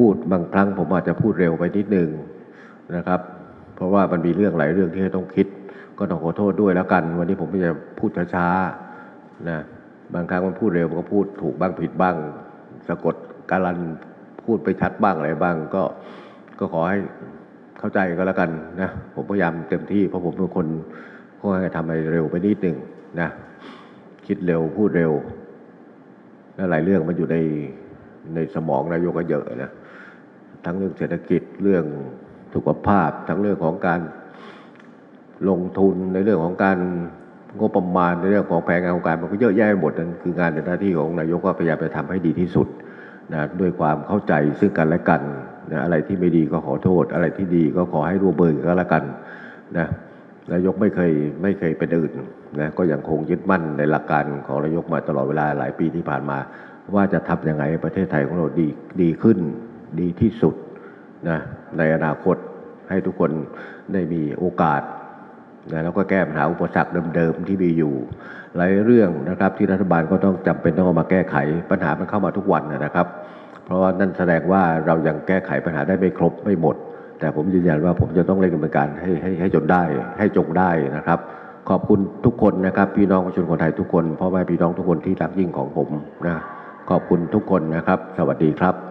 พูดบางครั้งผมอาจจะพูดเร็วไปนิดนึงนะครับ เพราะว่ามันมีเรื่องหลายเรื่องที่ต้องคิด ก็ต้องขอโทษด้วยแล้วกัน วันนี้ผมจะพูดช้าๆนะบางครั้งมันพูดเร็วมันก็พูดถูกบ้างผิดบ้าง สะกดการันพูดไปชัดบ้างอะไรบ้าง ก็ก็ขอให้เข้าใจก็แล้วกันนะผมพยายามเต็มที่เพราะผมเป็นคนค่อนข้างจะทำอะไรเร็วไปนิดหนึ่งนะคิดเร็วพูดเร็วและหลายเรื่องมันอยู่ในในสมองนายกก็เยอะนะ ทั้งเรื่องเศรษฐกิจเรื่องสุขภาพ ทั้งเรื่องของการลงทุนในเรื่องของการงบประมาณในเรื่องของแผนงานโครงการมันก็เยอะแยะไปหมดนั่นคืองานในหน้าที่ของนายกก็พยายามจะทำให้ดีที่สุดนะด้วยความเข้าใจซึ่งกันและกันนะอะไรที่ไม่ดีก็ขอโทษ อะไรที่ดีก็ขอให้ร่วมมือกันแล้วกันนะนายกไม่เคยไม่เคยเป็นอื่นนะก็ยังคงยึดมั่นในหลักการของนายกมาตลอดเวลาหลายปีที่ผ่านมา ว่าจะทำยังไงให้ประเทศไทยของเราดีดีขึ้น ดีที่สุดนะในอนาคตให้ทุกคนได้มีโอกาสนะแล้วก็แก้ปัญหาอุปสรรคเดิมๆที่มีอยู่ หลายเรื่องนะครับที่รัฐบาลก็ต้องจำเป็นต้องเอามาแก้ไขปัญหามันเข้ามาทุกวันนะครับ เพราะว่านั่นแสดงว่าเรายังแก้ไขปัญหาได้ไม่ครบไม่หมด แต่ผมยืนยันว่าผมจะต้องเร่งดำเนินการให้ให้ให้จนได้ให้จงได้นะครับ ขอบคุณทุกคนนะครับ พี่น้องประชาชนคนไทยทุกคนพ่อแม่พี่น้องทุกคนที่รักยิ่งของผมนะขอบคุณทุกคนนะครับ สวัสดีครับ